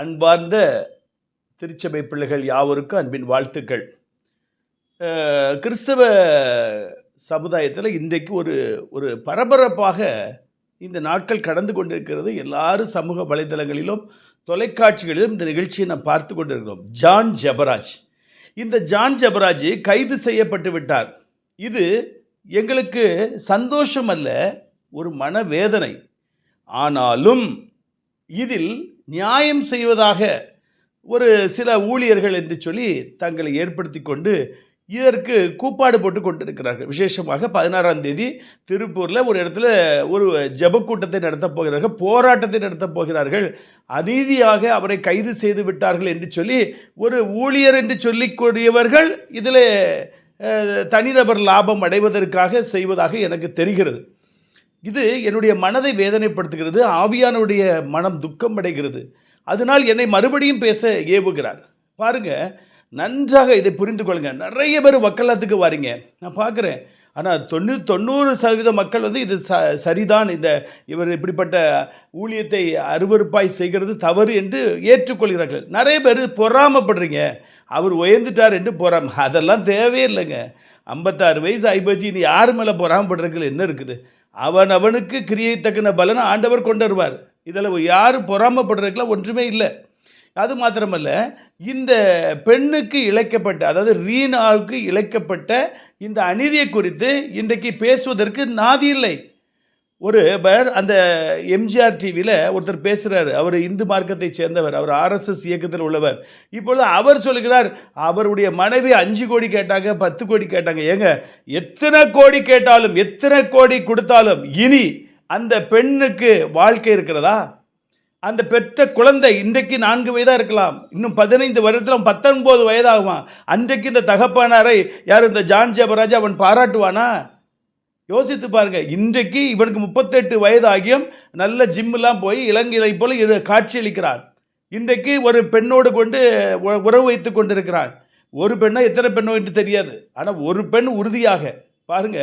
அன்பார்ந்த திருச்சபை பிள்ளைகள் யாவருக்கும் அன்பின் வாழ்த்துக்கள். கிறிஸ்தவ சமுதாயத்தில் இன்றைக்கு ஒரு ஒரு பரபரப்பாக இந்த நாட்கள் கடந்து கொண்டிருக்கிறது. எல்லாரும் சமூக வலைதளங்களிலும் தொலைக்காட்சிகளிலும் இந்த நிகழ்ச்சியை நாம் பார்த்து கொண்டிருக்கிறோம். ஜான் ஜபராஜ். இந்த ஜான் ஜபராஜ் கைது செய்யப்பட்டு விட்டார். இது எங்களுக்கு சந்தோஷம் அல்ல ஒரு மனவேதனை. ஆனாலும் இதில் நியாயம் செய்வதாக ஒரு சில ஊழியர்கள் என்று சொல்லி தங்களை ஏற்படுத்தி கொண்டு இதற்கு கூப்பாடு போட்டு கொண்டிருக்கிறார்கள். விசேஷமாக பதினாறாம் தேதி திருப்பூரில் ஒரு இடத்துல ஒரு ஜபக்கூட்டத்தை நடத்தப் போகிறார்கள் போராட்டத்தை நடத்தப் போகிறார்கள். அநீதியாக அவரை கைது செய்து விட்டார்கள் என்று சொல்லி ஒரு ஊழியர் என்று சொல்லிக்கூடியவர்கள் இதில் தனிநபர் லாபம் அடைவதற்காக செய்வதாக எனக்கு தெரிகிறது. இது என்னுடைய மனதை வேதனைப்படுத்துகிறது ஆவியானுடைய மனம் துக்கம் அடைகிறது. அதனால் என்னை மறுபடியும் பேச ஏவுகிறார். பாருங்க நன்றாக இதை புரிந்து கொள்ளுங்க. நிறைய பேர் வக்கலத்துக்கு வாரீங்க. நான் பார்க்குறேன். ஆனால் தொண்ணூ தொண்ணூறு சதவீத மக்கள் வந்து இது ச சரிதான். இந்த இவர் இப்படிப்பட்ட ஊழியத்தை அருவருப்பாய் செய்கிறது தவறு என்று ஏற்றுக்கொள்கிறார்கள். நிறைய பேர் பொறாமப்படுறீங்க. அவர் உயர்ந்துட்டார் என்று பொறாம. அதெல்லாம் தேவையே இல்லைங்க. ஐம்பத்தாறு வயசு ஆயிப்போச்சு. இனி யார் மேலே பொறாமப்படுறதுக்கு என்ன இருக்குது? அவன் அவனுக்கு கிரியை தக்கன பலனை ஆண்டவர் கொண்டு வருவார் இதில் யார் பொறாமப்படுறதுக்குலாம் ஒன்றுமே இல்லை. அது மாத்திரமல்ல இந்த பெண்ணுக்கு இழைக்கப்பட்ட அதாவது ரீனாவுக்கு இழைக்கப்பட்ட இந்த அநீதியை குறித்து இன்றைக்கு பேசுவதற்கு நாதி இல்லை. ஒரு பேர் அந்த எம்ஜிஆர் டிவியில் ஒருத்தர் பேசுகிறார் அவர் இந்து மார்க்கத்தை சேர்ந்தவர். அவர் ஆர்எஸ்எஸ் இயக்கத்தில் உள்ளவர். இப்பொழுது அவர் சொல்கிறார் அவருடைய மனைவி அஞ்சு கோடி கேட்டாங்க பத்து கோடி கேட்டாங்க. ஏங்க எத்தனை கோடி கேட்டாலும் எத்தனை கோடி கொடுத்தாலும் இனி அந்த பெண்ணுக்கு வாழ்க்கை இருக்கிறதா? அந்த பெற்ற குழந்தை இன்றைக்கு நான்கு வயதாக இருக்கலாம். இன்னும் பதினைந்து வருடத்தில் பத்தொன்பது வயதாகுமா அன்றைக்கு இந்த தகப்பானாரை யார் இந்த ஜான் ஜபராஜ் அவன் பாராட்டுவானா? யோசித்து பாருங்க இன்றைக்கு இவனுக்கு முப்பத்தெட்டு வயதாகியும் நல்ல ஜிம்மெல்லாம் போய் இளங்கிலை போல காட்சியளிக்கிறான் இன்றைக்கு ஒரு பெண்ணோடு கொண்டு உறவு வைத்து கொண்டிருக்கிறான் ஒரு பெண்ணா எத்தனை பெண்ணோ என்று தெரியாது. ஆனால் ஒரு பெண் உறுதியாக பாருங்க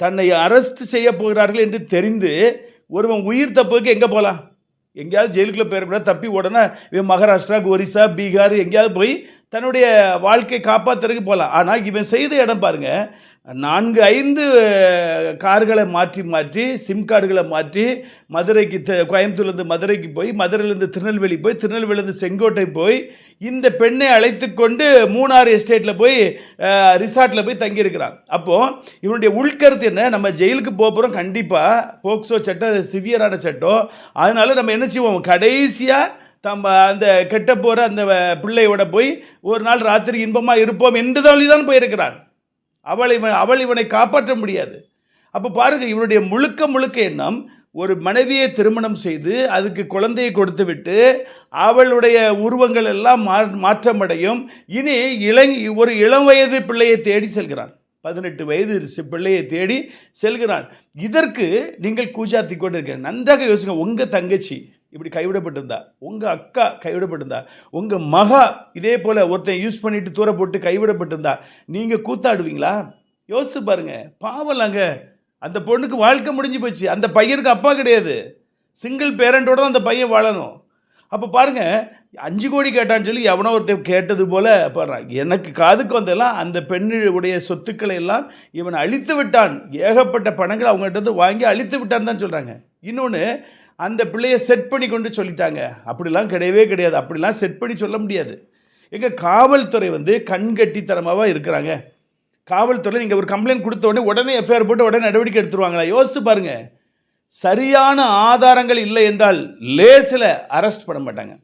தன்னை அரெஸ்ட் செய்ய போகிறார்கள் என்று தெரிந்து ஒருவன் உயிர் தப்புக்கு எங்கே போகலாம் எங்கேயாவது ஜெயிலுக்குள்ளே போயிடக்கூட தப்பி உடனே இவன் மகாராஷ்டிரா ஒரிசா பீகார் எங்கேயாவது போய் தன்னுடைய வாழ்க்கை காப்பாற்றுறதுக்கு போகலாம் ஆனால் இவன் செய்த இடம் பாருங்க. நான்கு ஐந்து கார்களை மாற்றி மாற்றி சிம் கார்டுகளை மாற்றி மதுரைக்கு த- கோயம்புத்தூர்லேருந்து மதுரைக்கு போய் மதுரையிலேருந்து திருநெல்வேலி போய் திருநெல்வேலியிலேருந்து செங்கோட்டை போய் இந்த பெண்ணை அழைத்து கொண்டு மூணாறு எஸ்டேட்டில் போய் ரிசார்ட்டில் போய் தங்கியிருக்கிறான். அப்போது இவனுடைய உள்கருத்து என்ன? நம்ம ஜெயிலுக்கு போக போகிறோம் கண்டிப்பாக போக்சோ சட்டம் சிவியரான சட்டம். அதனால நம்ம என்ன செய்வோம்? கடைசியாக தம்ப அந்த கெட்ட போகிற அந்த வ- பிள்ளையோட போய் ஒரு நாள் ராத்திரி இன்பமாக இருப்போம் என்று தான் போயிருக்கிறான். அவள் இவன் அவள் இவனை காப்பாற்ற முடியாது. அப்போ பாருங்க இவனுடைய முழுக்க முழுக்க எண்ணம் ஒரு மனைவியை திருமணம் செய்து அதுக்கு குழந்தையை கொடுத்து விட்டு அவளுடைய உருவங்கள் எல்லாம் மா மாற்றமடையும். இனி இளங் ஒரு இளம் வயது பிள்ளையை தேடி செல்கிறான். பதினெட்டு வயது பிள்ளையை தேடி செல்கிறான். இதற்கு நீங்கள் கூஜாத்தி கொண்டிருக்க நன்றாக யோசிங்க உங்கள் தங்கச்சி இப்படி கைவிடப்பட்டிருந்தா உங்கள் அக்கா கைவிடப்பட்டிருந்தா உங்கள் மகா இதே போல் ஒருத்தன் யூஸ் பண்ணிட்டு தூர போட்டு கைவிடப்பட்டிருந்தா நீங்கள் கூத்தாடுவீங்களா? யோசித்து பாருங்கள் பாவலாங்க அந்த பொண்ணுக்கு வாழ்க்கை முடிஞ்சு போச்சு. அந்த பையனுக்கு அப்பா கிடையாது. சிங்கிள் பேரண்ட்டோட தான் அந்த பையன் வாழணும். அப்போ பாருங்கள் அஞ்சு கோடி கேட்டான்னு சொல்லி எவனோ ஒருத்தன் கேட்டது போல் பாடுறான். எனக்கு காதுக்கு வந்தெல்லாம் அந்த பெண்ணுடைய சொத்துக்களை எல்லாம் இவன் அழித்து விட்டான். ஏகப்பட்ட பணங்களை அவங்ககிட்ட வாங்கி அழித்து விட்டான் தான் சொல்கிறாங்க இன்னொன்று அந்த பிள்ளையை செட் பண்ணி கொண்டு சொல்லிட்டாங்க. அப்படிலாம் கிடையவே கிடையாது. அப்படிலாம் செட் பண்ணி சொல்ல முடியாது. எங்கள் காவல்துறை வந்து கண்கட்டித்தனமாக இருக்கிறாங்க. காவல்துறை நீங்கள் ஒரு கம்ப்ளைண்ட் கொடுத்த உடனே உடனே எஃப்ஐஆர் போட்டு உடனே நடவடிக்கை எடுத்துருவாங்களா? யோசித்து பாருங்கள் சரியான ஆதாரங்கள் இல்லை என்றால் லேசில் அரெஸ்ட் பண்ண மாட்டாங்க.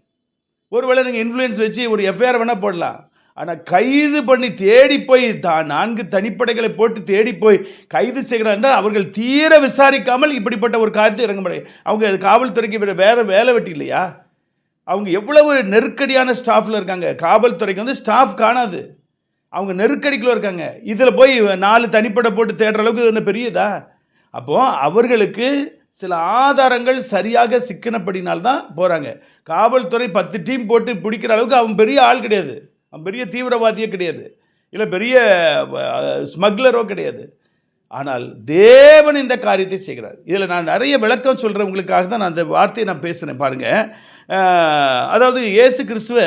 ஒருவேளை நீங்கள் இன்ஃப்ளூயன்ஸ் வச்சு ஒரு எஃப்ஐஆர் வேணால் போடலாம். ஆனால் கைது பண்ணி தேடி போய் தான் நான்கு தனிப்படைகளை போட்டு தேடி போய் கைது செய்கிறார் என்றால் அவர்கள் தீர விசாரிக்காமல் இப்படிப்பட்ட ஒரு காரியத்தை இறங்க முடியாது. அவங்க காவல்துறைக்கு வேறு வேறு வேலை வெட்டி இல்லையா? அவங்க எவ்வளவு நெருக்கடியான ஸ்டாஃபில் இருக்காங்க. காவல்துறைக்கு வந்து ஸ்டாஃப் காணாது. அவங்க நெருக்கடிக்குள்ள இருக்காங்க. இதில் போய் நாலு தனிப்படை போட்டு தேடுற அளவுக்கு என்ன பெரியதா? அப்போது அவர்களுக்கு சில ஆதாரங்கள் சரியாக சிக்கனப்படினால்தான் போகிறாங்க காவல்துறை பத்து டீம் போட்டு பிடிக்கிற அளவுக்கு அவன் பெரிய ஆள் கிடையாது. பெரிய தீவிரவாதியே கிடையாது. இல்லை பெரிய ஸ்மக்லரோ கிடையாது. ஆனால் தேவன் இந்த காரியத்தை செய்கிறார். இதில் நான் நிறைய விளக்கம் சொல்கிறவங்களுக்காக தான் நான் அந்த வார்த்தையை நான் பேசுகிறேன் பாருங்கள் அதாவது இயேசு கிறிஸ்துவ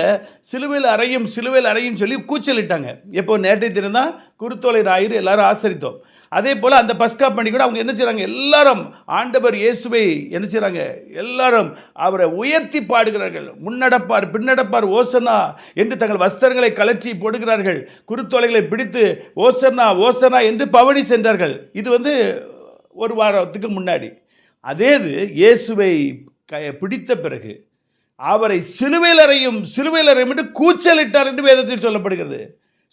சிலுவையில் அறையும் சிலுவையில் அறையும் சொல்லி கூச்சலிட்டாங்க. எப்போ? நேற்றை தினம் குருத்தோலை ஞாயிறு எல்லாரும் ஆசரித்தோம். அதே போல் அந்த பஸ்கா பண்ணி கூட அவங்க என்ன செய்கிறாங்க எல்லாரும் ஆண்டவர் இயேசுவை என்ன செய்கிறாங்க எல்லாரும் அவரை உயர்த்தி பாடுகிறார்கள். முன்னடப்பார் பின்னடப்பார் ஓசனா என்று தங்கள் வஸ்திரங்களை கலற்றி போடுகிறார்கள். குருத்தோலைகளை பிடித்து ஓசனா ஓசனா என்று பவனி சென்றார்கள். இது வந்து ஒரு வாரத்துக்கு முன்னாடி. அதே இது இயேசுவை க பிடித்த பிறகு அவரை சிலுவையில் அறையும் சிலுவையில் அறையும் என்று கூச்சலிட்டார் என்று வேதத்தில் சொல்லப்படுகிறது.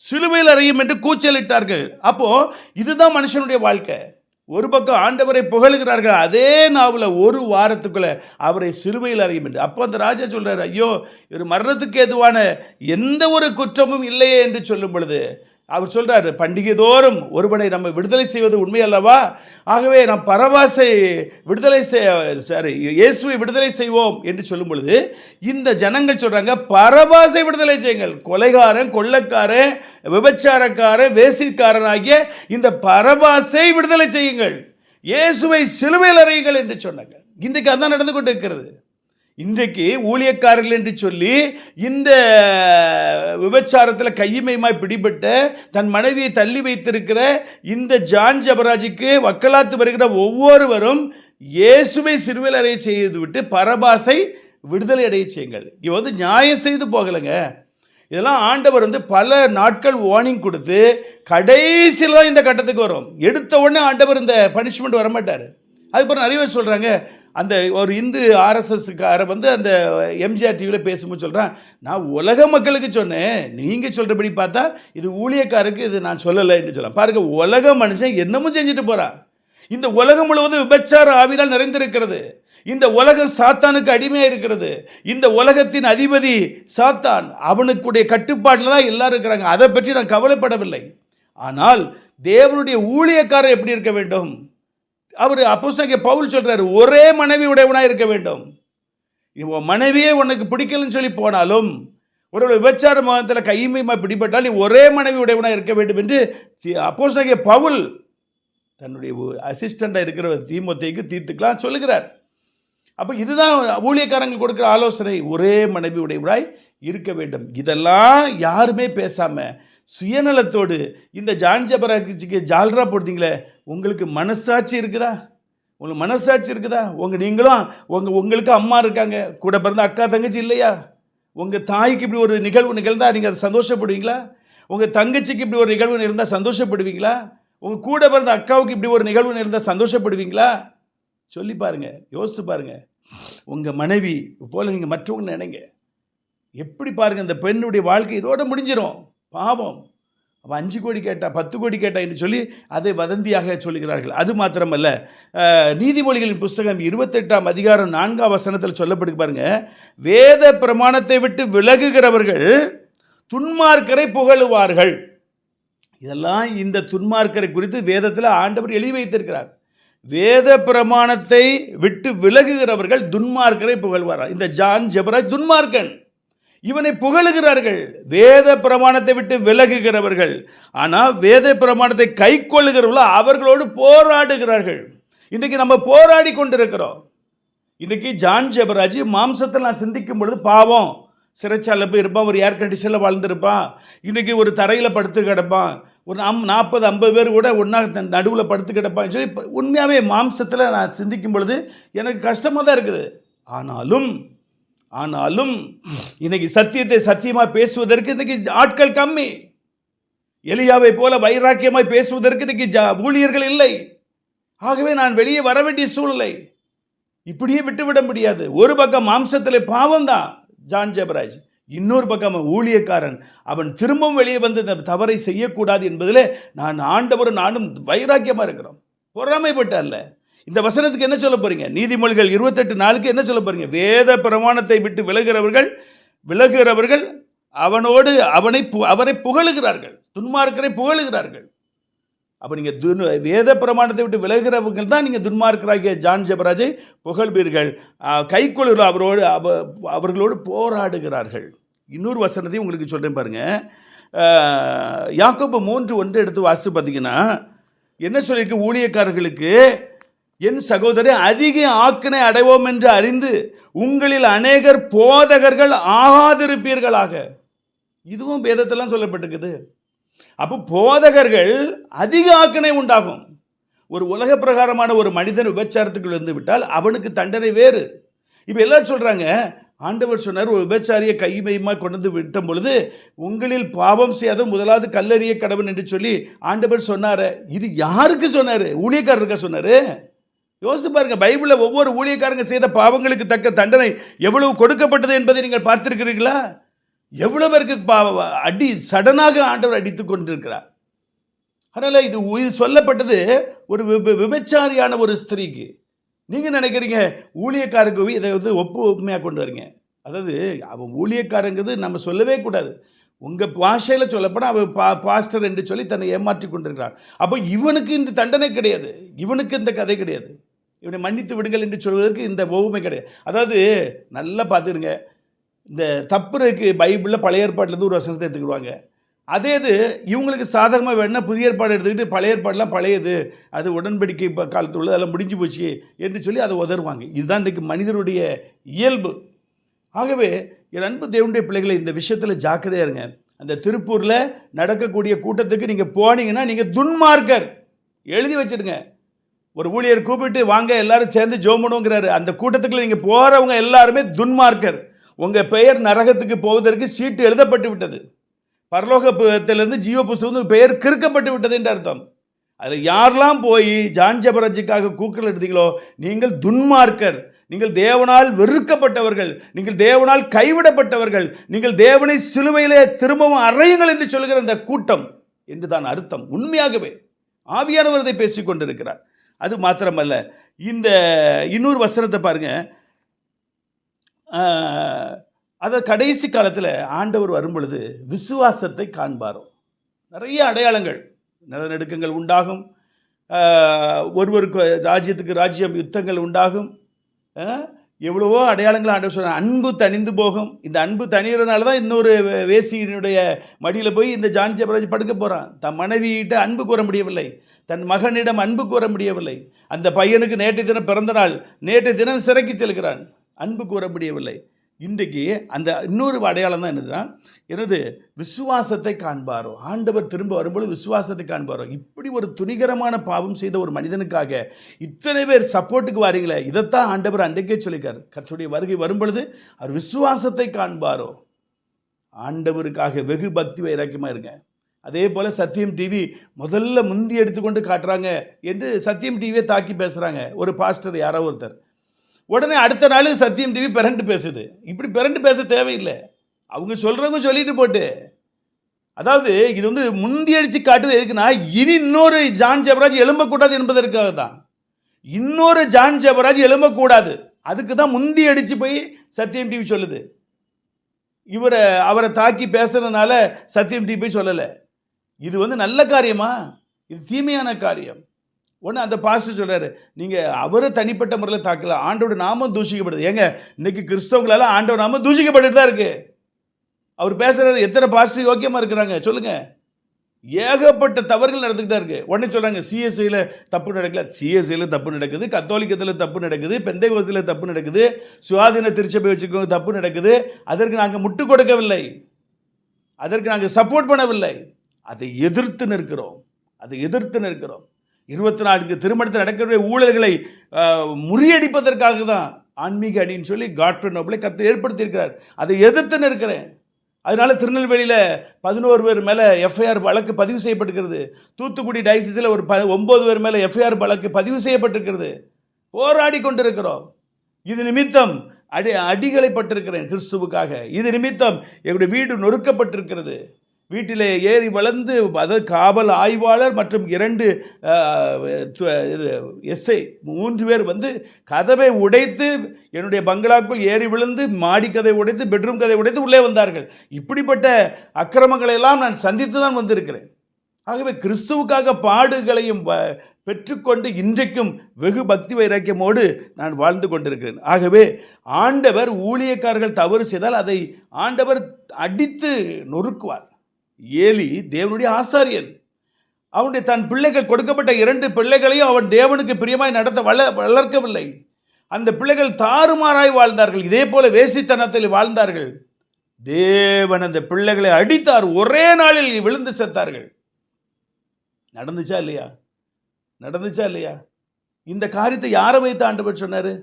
சிலுவையில் அறையும் என்று கூச்சலிட்டார்கள். அப்போ இதுதான் மனுஷனுடைய வாழ்க்கை. ஒரு பக்கம் ஆண்டவரை புகழுகிறார்கள் அதே நாவில் ஒரு வாரத்துக்குள்ள அவரை சிலுவையில் அறையும் என்று. அப்போ அந்த ராஜா சொல்றாரு ஐயோ இவர் மரணத்துக்கு எதுவான எந்த ஒரு குற்றமும் இல்லையே என்று சொல்லும் பொழுது அவர் சொல்கிறார் பண்டிகை தோறும் ஒருவனை நம்ம விடுதலை செய்வது உண்மை அல்லவா ஆகவே நாம் பரவாசை விடுதலை செய் சாரி இயேசுவை விடுதலை செய்வோம் என்று சொல்லும் பொழுது இந்த ஜனங்கள் சொல்கிறாங்க பரவாசை விடுதலை செய்யுங்கள். கொலைகாரன் கொள்ளக்காரன் விபச்சாரக்காரன் வேசிக்காரன் ஆகிய இந்த பரவாசை விடுதலை செய்யுங்கள். இயேசுவை சிலுவையில் அறையுங்கள் என்று சொன்னாங்க. இன்றைக்கு அதான் நடந்து கொண்டு இருக்கிறது இன்றைக்கு ஊழியக்காரர்கள் என்று சொல்லி இந்த விபச்சாரத்தில் கையுமையுமாய் பிடிபட்ட தன் மனைவியை தள்ளி வைத்திருக்கிற இந்த ஜான் ஜபராஜுக்கு வக்கலாத்து வருகிற ஒவ்வொருவரும் இயேசுவை சிறுவில் அறைய செய்து விட்டு பரபாசை விடுதலை அடைய செய்யுங்கள். இவ வந்து நியாயம் செய்து போகலைங்க. இதெல்லாம் ஆண்டவர் வந்து பல நாட்கள் வார்னிங் கொடுத்து கடைசியில் தான் இந்த கட்டத்துக்கு வரும். எடுத்த உடனே ஆண்டவர் இந்த பனிஷ்மெண்ட் வரமாட்டார். அதுக்கப்புறம் நிறைய பேர் சொல்கிறாங்க அந்த ஒரு இந்து ஆர்எஸ்எஸ்கார வந்து அந்த எம்ஜிஆர் டிவியில் பேசும்போது சொல்கிறான் நான் உலக மக்களுக்கு சொன்னேன் நீங்கள் சொல்கிறபடி பார்த்தா இது ஊழியக்காருக்கு இது நான் சொல்லலைன்னு சொல்லலாம் பாருங்க உலக மனுஷன் என்னமும் செஞ்சுட்டு போகிறான் இந்த உலகம் முழுவதும் விபச்சார ஆவினால் நிறைந்திருக்கிறது. இந்த உலகம் சாத்தானுக்கு அடிமையாக இருக்கிறது. இந்த உலகத்தின் அதிபதி சாத்தான் அவனுக்குடைய கட்டுப்பாட்டில் தான் எல்லாரும் இருக்கிறாங்க. அதை பற்றி நான் கவலைப்படவில்லை. ஆனால் தேவனுடைய ஊழியக்காரர் எப்படி இருக்க வேண்டும்? அவர் அப்போஸ்தலனாகிய பவுல் சொல்கிறார் ஒரே மனைவி உடையவனாக இருக்க வேண்டும். உன் மனைவியே உனக்கு பிடிக்கலன்னு சொல்லி போனாலும் ஒரு விபச்சார மதத்தில் கையுமையுமா பிடிபட்டால் நீ ஒரே மனைவி உடையவனாக இருக்க வேண்டும் என்று அப்போஸ்தலனாகிய பவுல் தன்னுடைய அசிஸ்டண்டாக இருக்கிற தீமத்தைக்கு தீர்த்துக்கலாம் சொல்லுகிறார். அப்போ இதுதான் ஊழியக்காரங்க கொடுக்குற ஆலோசனை ஒரே மனைவி உடையவராய் இருக்க வேண்டும். இதெல்லாம் யாருமே பேசாமல் சுயநலத்தோடு இந்த ஜான் ஜபராஜிக்கு ஜால்ரா போடுறீங்களே உங்களுக்கு மனசாட்சி இருக்குதா? உங்களுக்கு மனசாட்சி இருக்குதா? உங்கள் நீங்களும் உங்கள் உங்களுக்கு அம்மா இருக்காங்க. கூட பிறந்த அக்கா தங்கச்சி இல்லையா? உங்கள் தாய்க்கு இப்படி ஒரு நிகழ்வு நிகழ்ந்தால் நீங்கள் அதை சந்தோஷப்படுவீங்களா? உங்கள் தங்கச்சிக்கு இப்படி ஒரு நிகழ்வு இருந்தால் சந்தோஷப்படுவீங்களா? உங்கள் கூட பிறந்த அக்காவுக்கு இப்படி ஒரு நிகழ்வு இருந்தால் சந்தோஷப்படுவீங்களா? சொல்லி பாருங்கள் யோசித்து பாருங்கள் உங்கள் மனைவி போல் நீங்கள் மற்றவங்க நினைங்க. எப்படி பாருங்கள் இந்த பெண்ணுடைய வாழ்க்கை இதோடு முடிஞ்சிடும் பாவம். அப்போ அஞ்சு கோடி கேட்டால் பத்து கோடி கேட்டால் என்று சொல்லி அதை வதந்தியாக சொல்லுகிறார்கள். அது மாத்திரமல்ல நீதிமொழிகளின் புஸ்தகம் இருபத்தெட்டாம் அதிகாரம் நான்காம் வசனத்தில் சொல்லப்படுது பாருங்க வேத பிரமாணத்தை விட்டு விலகுகிறவர்கள் துன்மார்க்கரை புகழுவார்கள். இதெல்லாம் இந்த துன்மார்க்கரை குறித்து வேதத்தில் ஆண்டவர் எழுதி வைத்திருக்கிறார். வேத பிரமாணத்தை விட்டு விலகுகிறவர்கள் துன்மார்க்கரை புகழ்வார்கள். இந்த ஜான் ஜெபராஜ் துன்மார்க்கன். இவனை புகழுகிறார்கள். வேத பிரமாணத்தை விட்டு விலகுகிறவர்கள். ஆனால் வேத பிரமாணத்தை கை கொள்ளுகிறவர்களோ அவர்களோடு போராடுகிறார்கள். இன்றைக்கு நம்ம போராடி கொண்டிருக்கிறோம். இன்றைக்கி ஜான் ஜெபராஜ் மாம்சத்தில் நான் சிந்திக்கும் பொழுது பாவம். சிறைச்சாலை போய் இருப்பான் ஒரு ஏர் கண்டிஷனில் வாழ்ந்திருப்பான். இன்றைக்கி ஒரு தரையில் படுத்து கிடப்பான். ஒரு நம் நாற்பது ஐம்பது பேர் கூட ஒன்றா நடுவில் படுத்து கிடப்பான்னு சொல்லி உண்மையாகவே மாம்சத்தில் நான் சிந்திக்கும் பொழுது எனக்கு கஷ்டமாக தான் இருக்குது. ஆனாலும் ஆனாலும் இன்னைக்கு சத்தியத்தை சத்தியமாக பேசுவதற்கு இன்னைக்கு ஆட்கள் கம்மி. எலியாவை போல வைராக்கியமாய் பேசுவதற்கு இன்னைக்கு ஜா ஊழியர்கள் இல்லை. ஆகவே நான் வெளியே வர வேண்டிய சூழ்நிலை. இப்படியே விட்டுவிட முடியாது. ஒரு பக்கம் மாம்சத்தில் பாவம் தான் ஜான் ஜெபராஜ். இன்னொரு பக்கம் அவன் ஊழியக்காரன். அவன் திரும்பவும் வெளியே வந்து இந்த தவறை செய்யக்கூடாது என்பதில் நான் ஆண்டவரும் நானும் வைராக்கியமாக இருக்கிறோம். பொறாமைப்பட்ட அல்ல. இந்த வசனத்துக்கு என்ன சொல்ல போறீங்க? நீதிமொழிகள் இருபத்தெட்டு நாளுக்கு என்ன சொல்ல போறீங்க? வேத பிரமாணத்தை விட்டு விலகிறவர்கள் விலகிறவர்கள் அவனோடு அவனை பு- அவரை புகழுகிறார்கள். துன்மார்க்கரை புகழுகிறார்கள். அப்போ நீங்கள் துன் வேத பிரமாணத்தை விட்டு விலகிறவர்கள் தான் நீங்கள் துன்மார்க்கராகிய ஜான் ஜபராஜை புகழ்வீர்கள். கைக்கொள்கிற அவரோடு அவ அவர்களோடு போராடுகிறார்கள். இன்னொரு வசனத்தையும் உங்களுக்கு சொல்கிறேன் பாருங்கள் யாக்கோப்பு மூன்று ஒன்று எடுத்து வாசித்து பார்த்தீங்கன்னா என்ன சொல்லியிருக்கு ஊழியக்காரர்களுக்கு? என் சகோதரி அதிக ஆக்கினை அடைவோம் என்று அறிந்து உங்களில் அநேகர் போதகர்கள் ஆகாதிருப்பீர்களாக. இதுவும் வேதத்தெல்லாம் சொல்லப்பட்டிருக்குது. அப்போ போதகர்கள் அதிக ஆக்கினை உண்டாகும். ஒரு உலக பிரகாரமான ஒரு மனிதன் விபச்சாரத்துக்குள் இருந்து விட்டால் அவனுக்கு தண்டனை வேறு. இப்போ எல்லாரும் சொல்கிறாங்க ஆண்டவர் சொன்னார் ஒரு விபச்சாரியை கைமையுமா கொண்டு வந்து விட்ட பொழுது உங்களில் பாவம் செய்யாத முதலாவது கல்லறிய கடவுள் என்று சொல்லி ஆண்டவர் சொன்னார். இது யாருக்கு சொன்னார்? ஊழியக்காரருக்கா சொன்னார்? யோசித்து பாருங்கள் பைபிளில் ஒவ்வொரு ஊழியக்காரங்க செய்த பாவங்களுக்கு தக்க தண்டனை எவ்வளவு கொடுக்கப்பட்டது என்பதை நீங்கள் பார்த்துருக்கிறீர்களா? எவ்வளோ பேருக்கு பா- அடி சடனாக ஆண்டவர் அடித்து கொண்டிருக்கிறார். அதனால் இது இது சொல்லப்பட்டது ஒரு விப- விபச்சாரியான ஒரு ஸ்திரீக்கு. நீங்கள் நினைக்கிறீங்க ஊழியக்காரருக்கு இதை வந்து ஒப்பு ஒப்புமையாக கொண்டு வரீங்க? அதாவது அவன் ஊழியக்காரங்கிறது நம்ம சொல்லவே கூடாது. உங்கள் பாஷையில் சொல்லப்போனால் அவன் பா பாஸ்டர் என்று சொல்லி தன்னை ஏமாற்றி கொண்டிருக்கிறான். அப்போ இவனுக்கு இந்த தண்டனை கிடையாது. இவனுக்கு இந்த கதை கிடையாது. இவனை மன்னித்து விடுங்கள் என்று சொல்வதற்கு இந்த ஒப்புமை கிடையாது. அதாவது நல்லா பார்த்துடுங்க இந்த தப்புறதுக்கு பைபிளில் பழைய ஏற்பாட்டிலேருந்து ஒரு வசனத்தை எடுத்துக்கிடுவாங்க. அதே இது இவங்களுக்கு சாதகமாக வேணா புதிய ஏற்பாடு எடுத்துக்கிட்டு பழைய ஏற்பாடெலாம் பழையது. அது உடன்படிக்கை இப்போ காலத்தில் உள்ளது அதெல்லாம் முடிஞ்சு போச்சு என்று சொல்லி அதை உதருவாங்க இதுதான் இன்றைக்கு மனிதனுடைய இயல்பு. ஆகவே என் அன்பு தேவனுடைய பிள்ளைகளை இந்த விஷயத்தில் ஜாக்கிரதையா இருங்க. அந்த திருப்பூரில் நடக்கக்கூடிய கூட்டத்துக்கு நீங்கள் போனீங்கன்னா நீங்கள் துன்மார்க்கர். எழுதி வச்சிடுங்க. ஒரு ஊழியர் கூப்பிட்டு வாங்க எல்லாரும் சேர்ந்து ஜோமணுங்கிறாரு அந்த கூட்டத்துக்குள்ள நீங்கள் போகிறவங்க எல்லாருமே துன்மார்க்கர். உங்கள் பெயர் நரகத்துக்கு போவதற்கு சீட்டு எழுதப்பட்டு விட்டது. பரலோகத்திலிருந்து ஜீவ புஸ்தகம் பெயர் கிறுக்கப்பட்டு விட்டது என்று அர்த்தம். அதில் யாரெல்லாம் போய் ஜான் ஜபராஜுக்காக கூக்கல் எடுத்தீங்களோ நீங்கள் துன்மார்க்கர். நீங்கள் தேவனால் வெறுக்கப்பட்டவர்கள். நீங்கள் தேவனால் கைவிடப்பட்டவர்கள். நீங்கள் தேவனை சிலுவையிலே திரும்பவும் அறையுங்கள் என்று சொல்கிற அந்த கூட்டம். என்று தான் அர்த்தம். உண்மையாகவே. ஆவியானவர் இதை பேசிக் கொண்டிருக்கிறார் அது மாத்திரமல்ல. இந்த இன்னொரு வசனத்தை பாருங்கள் அதை கடைசி காலத்தில் ஆண்டவர் வரும்பொழுது விசுவாசத்தை காண்பாரோ. நிறைய அடையாளங்கள் நிலநடுக்கங்கள் உண்டாகும். ஒருவருக்கு ராஜ்யத்துக்கு ராஜ்யம் யுத்தங்கள் உண்டாகும். எவ்வளவோ அடையாளங்கள் ஆண்டவர் சொன்னார் அன்பு தணிந்து போகும். இந்த அன்பு தணிகிறதுனால தான் இன்னொரு வேசியினுடைய மடியில் போய் இந்த ஜான் ஜபராஜ் படுக்க போகிறான் தன் மனைவியிட்ட அன்பு கூற முடியவில்லை. தன் மகனிடம் அன்பு கூற முடியவில்லை. அந்த பையனுக்கு நேற்று தினம் பிறந்த நாள். நேற்று தினம் சிறைக்கு செல்கிறான். அன்பு கூற முடியவில்லை. இன்றைக்கு அந்த இன்னொரு அடையாளம் தான் என்னதுன்னா எனது விசுவாசத்தை காண்பாரோ? ஆண்டவர் திரும்ப வரும்போது விசுவாசத்தை காண்பாரோ? இப்படி ஒரு துணிகரமான பாவம் செய்த ஒரு மனிதனுக்காக இத்தனை பேர் சப்போர்ட்டுக்கு வாரீங்களே? இதைத்தான் ஆண்டவர் அன்றைக்கே சொல்லியிருக்கார். கற்றுடைய வருகை வரும்பொழுது அவர் விசுவாசத்தை காண்பாரோ? ஆண்டவருக்காக வெகு பக்தி வைராக்கியமாக இருங்க. அதே போல் சத்தியம் டிவி முதல்ல முந்தி எடுத்துக்கொண்டு காட்டுறாங்க என்று சத்தியம் டிவியை தாக்கி பேசுகிறாங்க ஒரு பாஸ்டர் யாரோ ஒருத்தர். உடனே அடுத்த நாள் சத்தியம் டிவி பிறண்டு பேசுது. இப்படி பிறண்டு பேச தேவையில்லை. அவங்க சொல்கிறவங்க சொல்லிட்டு போட்டு. அதாவது இது வந்து முந்தி அடித்து காட்டுறது எதுக்குன்னா இனி இன்னொரு ஜான் ஜெபராஜ் எழும்பக்கூடாது என்பதற்காக தான். இன்னொரு ஜான் ஜெபராஜ் எழும்பக்கூடாது. அதுக்கு தான் முந்தி அடித்து போய் சத்தியம் டிவி சொல்லுது. இவரை அவரை தாக்கி பேசுறதுனால சத்தியம் டிவி போய் சொல்லலை. இது வந்து நல்ல காரியமா? இது தீமையான காரியம். ஒன்று அந்த பாஸ்டர் சொல்கிறாரு நீங்கள் அவரை தனிப்பட்ட முறையில் தாக்கல ஆண்டோட நாமம் தூஷிக்கப்படுது. ஏங்க இன்னைக்கு கிறிஸ்தவங்களால ஆண்டவர் நாமம் தூஷிக்கப்பட்டுட்டு தான் இருக்குது அவர் பேசுகிறாரு எத்தனை பாஸ்டர் யோக்கியமாக இருக்கிறாங்க சொல்லுங்கள் ஏகப்பட்ட தவறுகள் நடந்துக்கிட்டே இருக்குது உடனே சொல்கிறாங்க சிஎஸ்ஐயில் தப்பு நடக்கல. சிஎஸ்ஐயில் தப்பு நடக்குது கத்தோலிக்கத்தில் தப்பு நடக்குது பெந்தைகோசியில் தப்பு நடக்குது சுவாதீன திருச்சபை வச்சுக்கோங்க தப்பு நடக்குது. அதற்கு நாங்கள் முட்டு கொடுக்கவில்லை. அதற்கு நாங்கள் சப்போர்ட் பண்ணவில்லை. அதை எதிர்த்து நிற்கிறோம். அதை எதிர்த்து நிற்கிறோம். இருபத்தி நான்கு திருமணத்தில் நடக்கக்கூடிய ஊழல்களை முறியடிப்பதற்காக தான் ஆன்மீக அணின்னு சொல்லி காட்ஃபர் நோபலை கத்து ஏற்படுத்தியிருக்கிறார். அதை எதிர்த்துன்னு இருக்கிறேன் அதனால திருநெல்வேலியில் பதினோரு பேர் மேலே எஃப்ஐஆர் வழக்கு பதிவு செய்யப்பட்டிருக்கிறது. தூத்துக்குடி டைசிஸில் ஒரு ப ஒம்பது பேர் மேலே எஃப்ஐஆர் வழக்கு பதிவு செய்யப்பட்டிருக்கிறது. போராடி கொண்டிருக்கிறோம். இது நிமித்தம் அடி அடிகளை பட்டிருக்கிறேன் கிறிஸ்துவுக்காக. இது நிமித்தம் என்னுடைய வீடு நொறுக்கப்பட்டிருக்கிறது. வீட்டிலே ஏறி வளர்ந்து அதாவது காவல் ஆய்வாளர் மற்றும் இரண்டு எஸ்ஐ மூன்று பேர் வந்து கதவை உடைத்து என்னுடைய பங்களாக்குள் ஏறி விழுந்து மாடி கதை உடைத்து பெட்ரூம் கதை உடைத்து உள்ளே வந்தார்கள். இப்படிப்பட்ட அக்கிரமங்களை எல்லாம் நான் சந்தித்து தான் வந்திருக்கிறேன். ஆகவே கிறிஸ்துவுக்காக பாடுகளையும் வ- பெற்றுக்கொண்டு இன்றைக்கும் வெகு பக்தி வைராக்கியமோடு நான் வாழ்ந்து கொண்டிருக்கிறேன். ஆகவே ஆண்டவர் ஊழியக்காரர்கள் தவறு செய்தால் அதை ஆண்டவர் அடித்து நொறுக்குவார். ஏலி தேவனுடைய ஆசாரியன். அவனுடைய தன் பிள்ளைகள் கொடுக்கப்பட்ட இரண்டு பிள்ளைகளையும் அவன் தேவனுக்கு பிரியமாய் நடத்த வள வளர்க்கவில்லை. அந்த பிள்ளைகள் தாறுமாறாய் வாழ்ந்தார்கள். இதே போல வேசித்தனத்தில் வாழ்ந்தார்கள். தேவன் அந்த பிள்ளைகளை அடித்தார். ஒரே நாளில் விழுந்து செத்தார்கள். நடந்துச்சா இல்லையா? நடந்துச்சா இல்லையா? இந்த காரியத்தை யாரை வைத்து ஆண்டவர் சொன்னார்?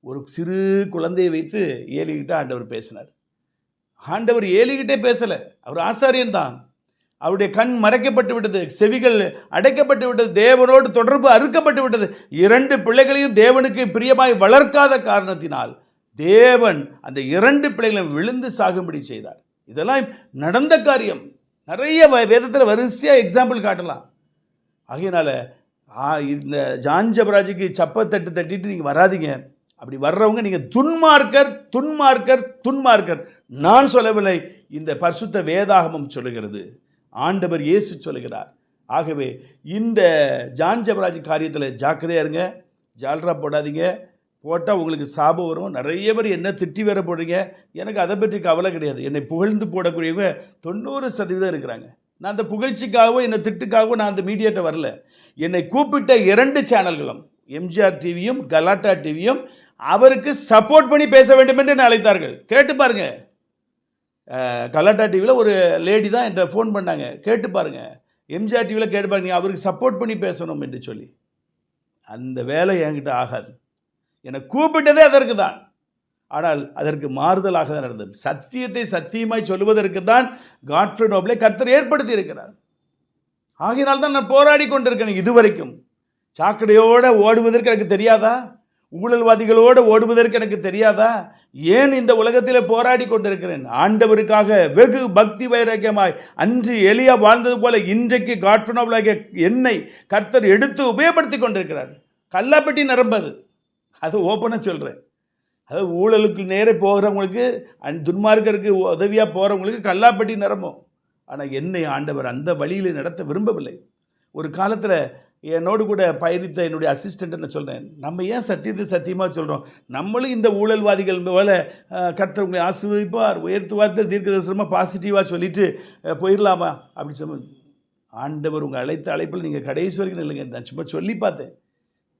ஒரு சிறு குழந்தையை வைத்து ஏலிக்கிட்ட ஆண்டவர் பேசினார். ஆண்டவர் ஏலிக்கிட்டே பேசலை. அவர் ஆசாரியன் தான் அவருடைய கண் மறைக்கப்பட்டு விட்டது. செவிகள் அடைக்கப்பட்டு விட்டது. தேவனோடு தொடர்பு அறுக்கப்பட்டு விட்டது. இரண்டு பிள்ளைகளையும் தேவனுக்கு பிரியமாய் வளர்க்காத காரணத்தினால் தேவன் அந்த இரண்டு பிள்ளைகளையும் விழுந்து சாகும்படி செய்தார். இதெல்லாம் நடந்த காரியம். நிறைய வேதத்தில் வரிசையாக எக்ஸாம்பிள் காட்டலாம். ஆகையினால இந்த ஜான்ஜபராஜுக்கு சப்பை தட்டு தட்டிட்டு நீங்கள் வராதீங்க. அப்படி வர்றவங்க நீங்கள் துன்மார்க்கர் துன்மார்க்கர் துன்மார்க்கர் நான் சொல்லவில்லை இந்த பரிசுத்த வேதாகமம் சொல்லுகிறது. ஆண்டவர் இயேசு சொல்லுகிறார். ஆகவே இந்த ஜான் ஜபராஜ் காரியத்தில் ஜாக்கிரதையா இருங்க. ஜால்ரா போடாதீங்க. போட்டால் உங்களுக்கு சாபம் வரும். நிறைய பேர் என்ன திட்டி வேற போடுறீங்க. எனக்கு அதை பற்றி கவலை கிடையாது. என்னை புகழ்ந்து போடக்கூடியவங்க தொண்ணூறு சதவீதம் இருக்கிறாங்க. நான் அந்த புகழ்ச்சிக்காகவோ என்னை திட்டுக்காகவோ நான் அந்த மீடியாட்ட வரல. என்னை கூப்பிட்ட இரண்டு சேனல்களும் எம்ஜிஆர் டிவியும் கலாட்டா டிவியும் அவருக்கு சப்போர்ட் பண்ணி பேச வேண்டும் என்று என்னை அழைத்தார்கள். கேட்டு பாருங்க. கலாட்டா டிவியில் ஒரு லேடி தான் என்கிட்ட ஃபோன் பண்ணாங்க. கேட்டு பாருங்க. எம்ஜிஆர் டிவியில் கேட்டு பாருங்க. நீங்கள் அவருக்கு சப்போர்ட் பண்ணி பேசணும் என்று சொல்லி. அந்த வேலை என்கிட்ட ஆகாது. என்னை கூப்பிட்டதே அதற்கு தான். ஆனால் அதற்கு மாறுதலாக தான் நடந்தது. சத்தியத்தை சத்தியமாய் சொல்லுவதற்கு தான் காட்ஃப்ரே நோபலை கர்த்தர் ஏற்படுத்தி இருக்கிறார். ஆகையினால் தான் நான் போராடி கொண்டிருக்கேன் இதுவரைக்கும். சாக்கடையோடு ஓடுவதற்கு எனக்கு தெரியாதா? ஊழல்வாதிகளோடு ஓடுவதற்கு எனக்கு தெரியாதா? ஏன் இந்த உலகத்தில் போராடி கொண்டிருக்கிறேன்? ஆண்டவருக்காக வெகு பக்தி வைராக்கியமாய் அன்று எளியா வாழ்ந்தது போல இன்றைக்கு காட்ஃபனோபிளாகிய என்னை கர்த்தர் எடுத்து உபயோகப்படுத்தி கொண்டிருக்கிறார். கல்லாப்பட்டி நிரம்பது. அது ஓப்பனாக சொல்கிறேன் அது ஊழலுக்கு நேரே போகிறவங்களுக்கு அண்ட் துன்மார்க்கருக்கு உதவியாக போகிறவங்களுக்கு கல்லாப்பட்டி நிரம்பும். ஆனால் என்னை ஆண்டவர் அந்த வழியில் நடத்த விரும்பவில்லை. ஒரு காலத்தில் என்னோடு கூட பயணித்த என்னுடைய அசிஸ்டண்ட் நான் சொல்கிறேன் நம்ம ஏன் சத்தியத்தை சத்தியமாக சொல்கிறோம் நம்மளும் இந்த ஊழல்வாதிகள் போல கர்த்தவங்களை ஆசிர்வதிப்பார் உயர்த்து வார்த்தை உயர்த்துவார் தீர்க்க தரிசனமாக பாசிட்டிவாக சொல்லிட்டு போயிடலாமா? அப்படின்னு சொல்ல ஆண்டவர் உங்கள் அழைத்த அழைப்பில் நீங்கள் கடைசி வரைக்கும் இல்லைங்க நான் சும்மா சொல்லி பார்த்தேன்.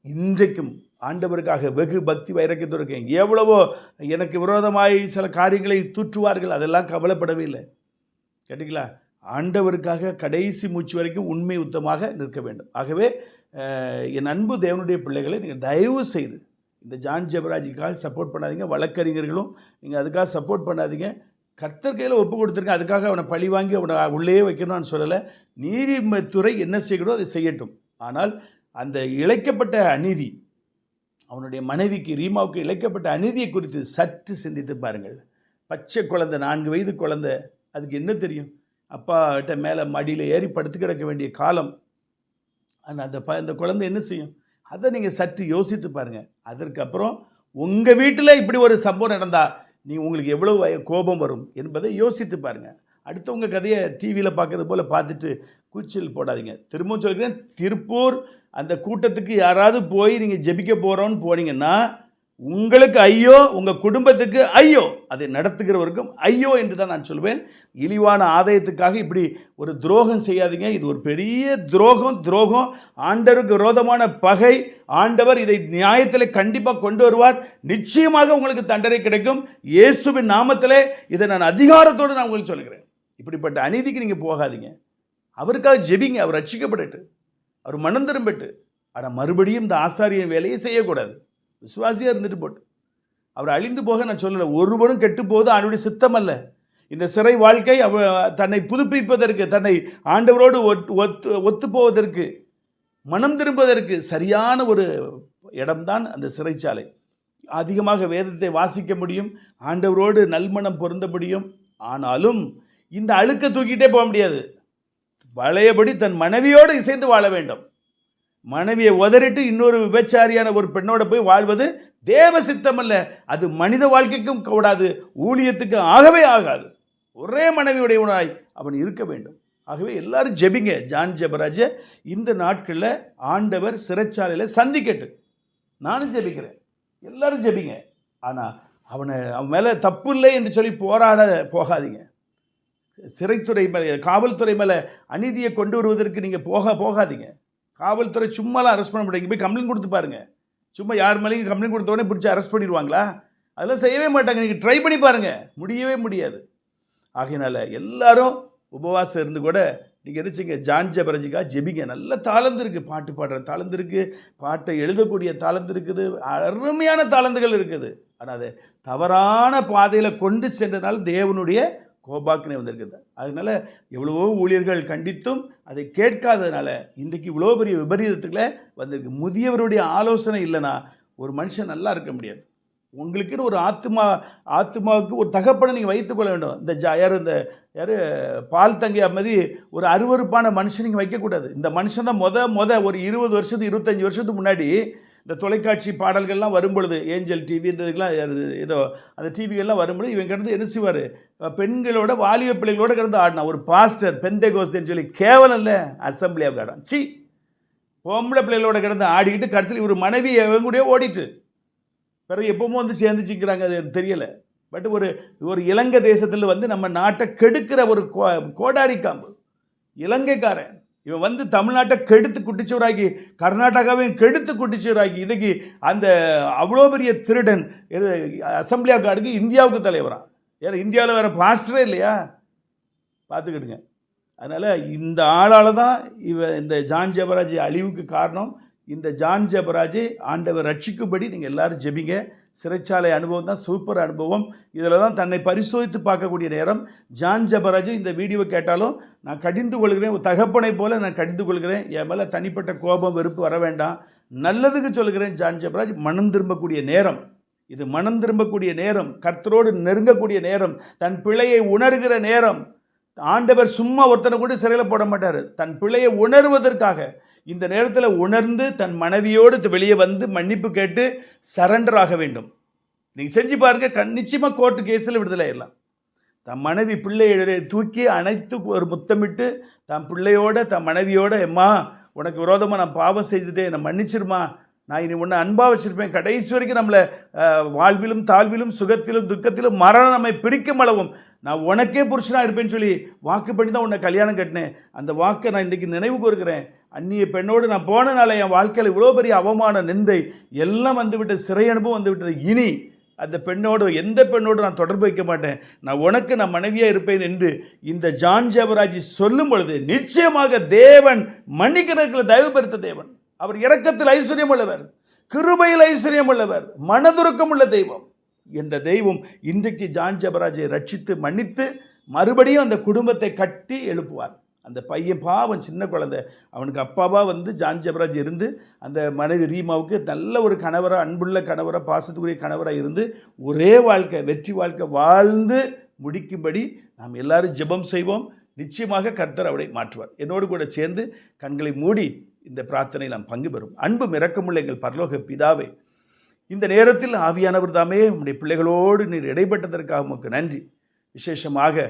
இன்றைக்கும் ஆண்டவருக்காக வெகு பக்தி வைரக்கத்தோடு இருக்கேன். எவ்வளவோ எனக்கு விரோதமாய் சில காரியங்களை தூற்றுவார்கள் அதெல்லாம் கவலைப்படவே இல்லை. கேட்டிங்களா? ஆண்டவருக்காக கடைசி மூச்சு வரைக்கும் உண்மை உத்தமாக நிற்க வேண்டும். ஆகவே என் அன்பு தேவனுடைய பிள்ளைகளை நீங்கள் தயவு செய்து இந்த ஜான் ஜெபராஜிக்காக சப்போர்ட் பண்ணாதீங்க. வழக்கறிஞர்களும் நீங்கள் அதுக்காக சப்போர்ட் பண்ணாதீங்க. கர்த்தர் கையில் ஒப்பு கொடுத்துருங்க அதுக்காக அவனை பழி வாங்கி அவனை உள்ளே வைக்கணும்னு சொல்லலை. நீதிமத்துறை என்ன செய்கிறோ அதை செய்யட்டும். ஆனால் அந்த இழைக்கப்பட்ட அநீதி அவனுடைய மனைவிக்கு ரீமாவுக்கு இழைக்கப்பட்ட அநீதியை குறித்து சற்று சிந்தித்து பாருங்கள். பச்சை குழந்தை நான்கு வயது குழந்தை அதுக்கு என்ன தெரியும்? அப்பாட்ட மேலே மடியில் ஏறி படுத்து கிடக்க வேண்டிய காலம். அந்த அந்த ப அந்த குழந்தை என்ன செய்யும்? அதை நீங்கள் சற்று யோசித்து பாருங்கள் அதற்கப்புறம் உங்கள் வீட்டில் இப்படி ஒரு சம்பவம் நடந்தால் நீ உங்களுக்கு எவ்வளோ வய- கோபம் வரும் என்பதை யோசித்து பாருங்கள் அடுத்தவங்க கதையை டிவியில் பார்க்கறது போல் பார்த்துட்டு கூச்சல் போடாதீங்க. திரும்பவும் சொல்கிறேன் திருப்பூர் அந்த கூட்டத்துக்கு யாராவது போய் நீங்கள் ஜெபிக்க போகிறோன்னு போனீங்கன்னா உங்களுக்கு ஐயோ உங்கள் குடும்பத்துக்கு ஐயோ. அதை நடத்துகிறவருக்கும் ஐயோ என்று தான் நான் சொல்வேன். இழிவான ஆதாயத்துக்காக இப்படி ஒரு துரோகம் செய்யாதீங்க. இது ஒரு பெரிய துரோகம் துரோகம். ஆண்டவருக்கு விரோதமான பகை. ஆண்டவர் இதை நியாயத்தில் கண்டிப்பாக கொண்டு வருவார். நிச்சயமாக உங்களுக்கு தண்டனை கிடைக்கும். இயேசுவின் நாமத்திலே இதை நான் அதிகாரத்தோடு நான் உங்களுக்கு சொல்லுகிறேன் இப்படிப்பட்ட அநீதிக்கு நீங்கள் போகாதீங்க. அவருக்காக ஜெபிங்க. அவர் ரட்சிக்கப்படட்டு அவர் மனம் திரும்பட்டு ஆனால் மறுபடியும் இந்த ஆசாரியன் வேலையை செய்யக்கூடாது. விசுவாசியாக இருந்துட்டு போட்டு. அவர் அழிந்து போக நான் சொல்லலை ஒருவரும் கெட்டு போவது அவனுடைய சித்தம் அல்ல இந்த சிறை வாழ்க்கை அவ தன்னை புதுப்பிப்பதற்கு தன்னை ஆண்டவரோடு ஒத்து ஒத்து போவதற்கு மனம் திரும்புவதற்கு சரியான ஒரு இடம்தான் அந்த சிறைச்சாலை. அதிகமாக வேதத்தை வாசிக்க முடியும் ஆண்டவரோடு நல்மணம் பொருந்த முடியும். ஆனாலும் இந்த அழுக்க தூக்கிட்டே போக முடியாது. பழையபடி தன் மனைவியோடு இசைந்து வாழ வேண்டும். மனைவியை உதறிட்டு இன்னொரு விபச்சாரியான ஒரு பெண்ணோட போய் வாழ்வது தேவ சித்தம் அல்ல அது மனித வாழ்க்கைக்கும் கூடாது ஊழியத்துக்கு ஆகவே ஆகாது. ஒரே மனைவியுடையவனாய் அவன் இருக்க வேண்டும். ஆகவே எல்லாரும் ஜெபிங்க. ஜான் ஜெபராஜ இந்த நாட்களில் ஆண்டவர் சிறைச்சாலையில் சந்திக்கட்டு. நானும் ஜெபிக்கிறேன். எல்லாரும் ஜெபிங்க. ஆனால் அவனை அவன் மேலே தப்பு இல்லை என்று சொல்லி போராட போகாதீங்க. சிறைத்துறை மேலே காவல்துறை மேலே அநீதியை கொண்டு வருவதற்கு நீங்கள் போக போகாதீங்க. காவல்துறை சும்மாலாம் அரெஸ்ட் பண்ண முடியாது போய் கம்ப்ளைண்ட் கொடுத்து பாருங்க. சும்மா யார் மேலேயும் கம்ப்ளைண்ட் கொடுத்த உடனே பிடிச்சி அரெஸ்ட் பண்ணிடுவாங்களா? அதெல்லாம் செய்யவே மாட்டாங்க. நீங்கள் ட்ரை பண்ணி பாருங்கள் முடியவே முடியாது. ஆகையினால எல்லாரும் உபவாசம் இருந்து கூட நீங்கள் நினச்சிங்க ஜான் ஜபரஜிக்கா ஜெபிங்க. நல்ல தாளந்து இருக்குது பாட்டு பாடுற தாளந்து இருக்குது பாட்டை எழுதக்கூடிய தாளந்து இருக்குது. அருமையான தாளந்துகள் இருக்குது. ஆனால் அது தவறான பாதையில் கொண்டு சென்றதுனால தேவனுடைய கோபாக்கினை வந்திருக்குது அதனால எவ்வளவோ ஊழியர்கள் கண்டித்தும் அதை கேட்காததுனால இன்றைக்கு இவ்வளோ பெரிய விபரீதத்துக்குள்ள வந்திருக்கு. முதியவருடைய ஆலோசனை இல்லைன்னா ஒரு மனுஷன் நல்லா இருக்க முடியாது. உங்களுக்குன்னு ஒரு ஆத்மா ஆத்மாவுக்கு ஒரு தகப்பனை நீங்கள் வைத்துக்கொள்ள வேண்டும். இந்த ஜா யார் இந்த யார் பால் தங்கையா மாதிரி ஒரு அருவருப்பான மனுஷன் நீங்கள் வைக்கக்கூடாது. இந்த மனுஷன் தான் முத முத ஒரு இருபது வருஷத்துக்கு இருபத்தஞ்சி வருஷத்துக்கு முன்னாடி இந்த தொலைக்காட்சி பாடல்கள்லாம் வரும்பொழுது ஏஞ்சல் டிவி இந்த இதுக்கெல்லாம் ஏதோ அந்த டிவிகள்லாம் வரும்பொழுது இவன் கிடந்து என்ன செய்வார்? பெண்களோட வாலிப பிள்ளைகளோட கிடந்து ஆடினான் ஒரு பாஸ்டர் பெந்தை கோஸ்தேன்னு சொல்லி கேவலம் இல்லை அசம்பிளி ஆஃப் காடான் சி! பொம்பளை பிள்ளைகளோட கிடந்து ஆடிக்கிட்டு கடைசியில் இவர் மனைவி இவங்க கூட ஓடிட்டு. பிறகு எப்பவும் வந்து சேர்ந்துச்சிக்கிறாங்க அது தெரியலை. பட் ஒரு ஒரு இலங்கை தேசத்தில் வந்து நம்ம நாட்டை கெடுக்கிற ஒரு கோ கோடாரி காம்பு. இலங்கைக்காரன். இவன் வந்து தமிழ்நாட்டை கெடுத்து குட்டிச்சவராக்கி கர்நாடகாவையும் கெடுத்து குட்டிச்சவராக்கி இன்னைக்கு அந்த அவ்வளோ பெரிய திருடன் இது அசம்பிளி ஆஃப் காடுக்கு இந்தியாவுக்கு தலைவரான் ஏன்னா இந்தியாவில் வேறு பாஸ்டரே இல்லையா? பார்த்துக்கிடுங்க. அதனால் இந்த ஆளால் தான் இவ இந்த ஜான் ஜெபராஜ் அழிவுக்கு காரணம். இந்த ஜான் ஜெபராஜை ஆண்டவர் ரட்சிக்கும்படி நீங்கள் எல்லாரும் ஜெபிங்க. சிறைச்சாலை அனுபவம் தான் சூப்பர் அனுபவம். இதில் தான் தன்னை பரிசோதித்து பார்க்கக்கூடிய நேரம். ஜான் ஜெபராஜ் இந்த வீடியோ கேட்டாலும் நான் கடிந்து கொள்கிறேன் தகப்பனை போல நான் கடிந்து கொள்கிறேன். என் மேலே தனிப்பட்ட கோபம் வெறுப்பு வர வேண்டாம். நல்லதுக்கு சொல்கிறேன் ஜான் ஜெபராஜ் மனம் திரும்பக்கூடிய நேரம். இது மனம் திரும்பக்கூடிய நேரம். கர்த்தரோடு நெருங்கக்கூடிய நேரம். தன் பிழையை உணர்கிற நேரம். ஆண்டவர் சும்மா ஒருத்தனை கூட சிறையில் போட மாட்டார். தன் பிழையை உணர்வதற்காக. இந்த நேரத்தில் உணர்ந்து தன் மனைவியோடு வெளியே வந்து மன்னிப்பு கேட்டு சரண்டர் ஆக வேண்டும். நீங்கள் செஞ்சு பாருங்க கண் நிச்சயமாக கோர்ட்டு கேஸில் விடுதலை ஆயிடலாம் தன் மனைவி பிள்ளையை தூக்கி அனைத்து ஒரு முத்தமிட்டு தன் பிள்ளையோட தன் மனைவியோட எம்மா உனக்கு விரோதமாக நான் பாவம் செய்துட்டேன் என்னை மன்னிச்சிருமா? நான் இனி ஒன்று அன்பாக வச்சுருப்பேன். கடைசி வரைக்கும் நம்மளை வாழ்விலும் தாழ்விலும் சுகத்திலும் துக்கத்திலும் மரணம் நம்மை பிரிக்கும் அளவும் நான் உனக்கே புருஷனாக இருப்பேன்னு சொல்லி வாக்கு பண்ணி தான் உன்னை கல்யாணம் கட்டினேன். அந்த வாக்கை நான் இன்றைக்கி நினைவு கூறுகிறேன். அந்நிய பெண்ணோடு நான் போனனால என் வாழ்க்கையில் இவ்வளோ பெரிய அவமான நிந்தை எல்லாம் வந்துவிட்டது சிறை அனுபவம் வந்துவிட்டது. இனி அந்த பெண்ணோடு எந்த பெண்ணோடு நான் தொடர்பு வைக்க மாட்டேன். நான் உனக்கு நான் மனைவியாக இருப்பேன் என்று இந்த ஜான் ஜெபராஜி சொல்லும் பொழுது நிச்சயமாக தேவன் மன்னிக்கிறதுல தயவு பெருத்த தேவன். அவர் இரக்கத்தில் ஐஸ்வர்யம் உள்ளவர் கிருபையில் ஐஸ்வர்யம் உள்ளவர் மனதுருக்கம் உள்ள தெய்வம். இந்த தெய்வம் இன்றைக்கு ஜான் ஜெபராஜை ரட்சித்து மன்னித்து மறுபடியும் அந்த குடும்பத்தை கட்டி எழுப்புவார். அந்த பையன் பாவன் சின்ன குழந்தை. அவனுக்கு அப்பாவாக வந்து ஜான் ஜெபராஜ் இருந்து அந்த மனைவி ரீமாவுக்கு நல்ல ஒரு கணவராக அன்புள்ள கணவராக பாசத்துக்குரிய கணவராக இருந்து ஒரே வாழ்க்கை வெற்றி வாழ்க்கை வாழ்ந்து முடிக்கும்படி நாம் எல்லாரும் ஜெபம் செய்வோம். நிச்சயமாக கர்த்தர் அவரை மாற்றுவார். என்னோடு கூட சேர்ந்து கண்களை மூடி இந்த பிரார்த்தனை நாம் பங்கு பெறும். அன்பும் மிறக்கமுள்ள எங்கள் பரலோக பிதாவே இந்த நேரத்தில் ஆவியானவர் தாமே உம்முடைய பிள்ளைகளோடு நீர் இடைப்பட்டதற்காக உமக்கு நன்றி. விசேஷமாக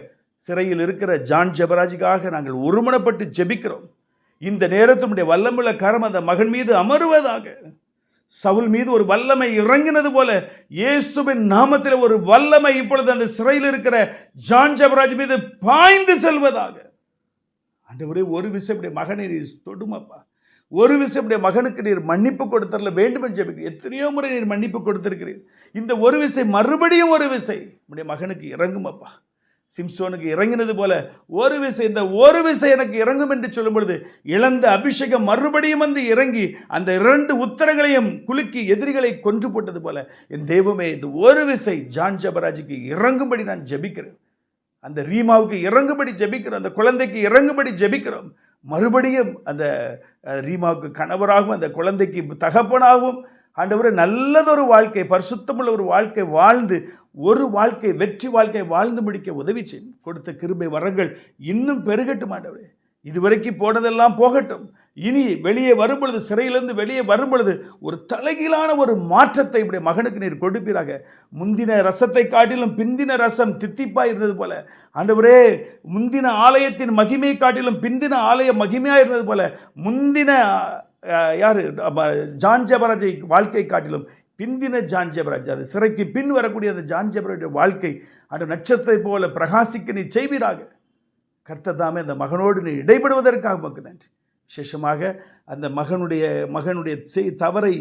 சிறையில் இருக்கிற ஜான் ஜெபராஜுக்காக நாங்கள் ஒருமனப்பட்டு ஜெபிக்கிறோம். இந்த நேரத்தினுடைய வல்லமுள்ள கரம் அந்த மகன் மீது அமருவதாக. சவுல் மீது ஒரு வல்லமை இறங்கினது போல இயேசுவின் நாமத்தில் ஒரு வல்லமை இப்பொழுது அந்த சிறையில் இருக்கிற ஜான் ஜெபராஜ் மீது பாய்ந்து செல்வதாக. ஆண்டவரே ஒரு விஷயம் மகனை நீர் தொடுமப்பா. ஒரு விசையுடைய மகனுக்கு நீர் மன்னிப்பு கொடுத்தரல வேண்டும் என்று ஜெபிக்கிறீர் எத்தனையோ முறை நீர் மன்னிப்பு கொடுத்திருக்கிறீர். இந்த ஒரு விசை மறுபடியும் ஒரு விசை உடைய மகனுக்கு இறங்குமப்பா சிம்சோனுக்கு இறங்கினது போல ஒரு விசை இந்த ஒரு விசை எனக்கு இறங்கும் என்று சொல்லும் பொழுது இழந்த அபிஷேகம் மறுபடியும் வந்து இறங்கி அந்த இரண்டு உத்தரங்களையும் குலுக்கி எதிரிகளை கொன்று போட்டது போல என் தெய்வமே இந்த ஒரு விசை ஜான் ஜபராஜுக்கு இறங்கும்படி நான் ஜெபிக்கிறேன். அந்த ரீமாவுக்கு இறங்கும்படி ஜபிக்கிறோம். அந்த குழந்தைக்கு இறங்கும்படி ஜெபிக்கிறோம். மறுபடியும் அந்த ரீமாவுக்கு கணவராகவும் அந்த குழந்தைக்கு தகப்பனாகவும் ஆண்டவர் நல்லதொரு வாழ்க்கை பரிசுத்தமுள்ள ஒரு வாழ்க்கை வாழ்ந்து ஒரு வாழ்க்கை வெற்றி வாழ்க்கை வாழ்ந்து முடிக்க உதவி செய்யும். கொடுத்த கிருபை வரங்கள் இன்னும் பெருகட்டும் ஆண்டவரே. இதுவரைக்கும் போனதெல்லாம் போகட்டும். இனி வெளியே வரும்பொழுது சிறையிலிருந்து வெளியே வரும்பொழுது ஒரு தலைகீழான ஒரு மாற்றத்தை இப்படி மகனுக்கு நீர் கொடுப்பீராக. முந்தின ரசத்தை காட்டிலும் பிந்தின ரசம் தித்திப்பாக இருந்தது போல. ஆண்டவரே முந்தின ஆலயத்தின் மகிமை காட்டிலும் பிந்தின ஆலய மகிமையாக இருந்தது போல. முந்தின யார்? ஜான்ஜபராஜை ஜான் வாழ்க்கை காட்டிலும் பிந்தின ஜான்ஜபராஜ் அது சிறைக்கு பின் வரக்கூடிய அந்த ஜான் வாழ்க்கை அந்த நட்சத்திரத்தை போல பிரகாசிக்க நீ செய்வீராக. கர்த்ததாமே அந்த மகனோடு நீ இடைபடுவதற்காக மக்கள் நன்றி. விசேஷமாக அந்த மகனுடைய மகனுடைய செய் தவறை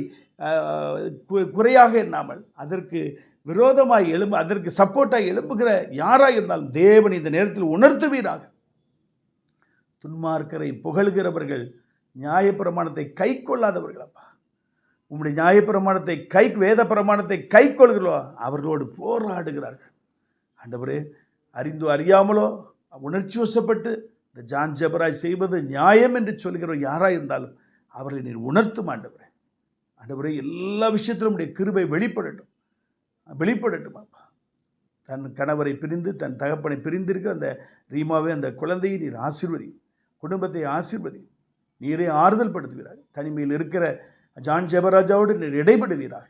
குறையாக எண்ணாமல் அதற்கு விரோதமாக எழும்பு அதற்கு சப்போர்ட்டாக எழும்புகிற யாராக இருந்தாலும் தேவன் இந்த நேரத்தில் உணர்த்துவீராக. துன்மார்க்கரை புகழ்கிறவர்கள் நியாயப்பிரமாணத்தை கை கொள்ளாதவர்கள் அப்பா. உம்முடைய நியாயப்பிரமாணத்தை கை வேத பிரமாணத்தை கை கொள்கிறோ அவர்களோடு போராடுகிறார்கள். ஆண்டவரே அறிந்தோ அறியாமலோ உணர்ச்சி வசப்பட்டு இந்த ஜான் ஜெபராய் செய்வது நியாயம் என்று சொல்கிற யாராக இருந்தாலும் அவர்களை நீர் உணர்த்தும் ஆண்டவரே. ஆண்டவரே எல்லா விஷயத்திலும் உடைய கிருபை வெளிப்படட்டும். வெளிப்படட்டும் அப்பா. தன் கணவரை பிரிந்து தன் தகப்பனை பிரிந்திருக்கிற அந்த ரீமாவே அந்த குழந்தையை நீர் ஆசீர்வதி குடும்பத்தை ஆசீர்வதி நீரே ஆறுதல் படுத்துகிறார் தனிமையில் இருக்கிற ஜான் ஜெபராஜாவோடு நீர் இடைபடுவீராக.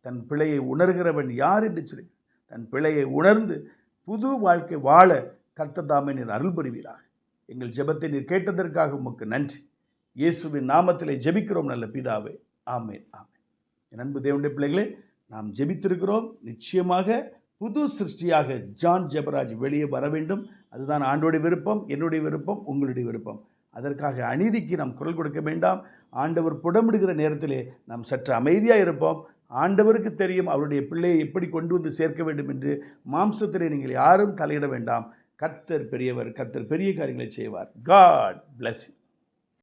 தன் பிழையை உணர்கிறவன் யார் என்று சொல்லி தன் பிழையை உணர்ந்து புது வாழ்க்கை வாழ கர்த்ததாமே நீர் அருள் புரிவீராக. எங்கள் ஜெபத்தை நீர் கேட்டதற்காக உமக்கு நன்றி. இயேசுவின் நாமத்திலே ஜெபிக்கிறோம் நல்ல பிதாவே. ஆமேன் ஆமேன். என் அன்பு தேவனுடைய பிள்ளைகளே நாம் ஜெபித்திருக்கிறோம். நிச்சயமாக புது சிருஷ்டியாக ஜான் ஜெபராஜ் வெளியே வர வேண்டும். அதுதான் ஆண்டோடைய விருப்பம் என்னுடைய விருப்பம் உங்களுடைய விருப்பம். அதற்காக அநீதிக்கு நாம் குரல் கொடுக்க வேண்டாம். ஆண்டவர் புடமிடுகிற நேரத்திலே நாம் சற்று அமைதியாக இருப்போம். ஆண்டவருக்கு தெரியும் அவருடைய பிள்ளையை எப்படி கொண்டு வந்து சேர்க்க வேண்டும் என்று. மாம்சத்திலே நீங்கள் யாரும் தலையிட வேண்டாம். கர்த்தர் பெரியவர் கர்த்தர் பெரிய காரியங்களை செய்வார். God plus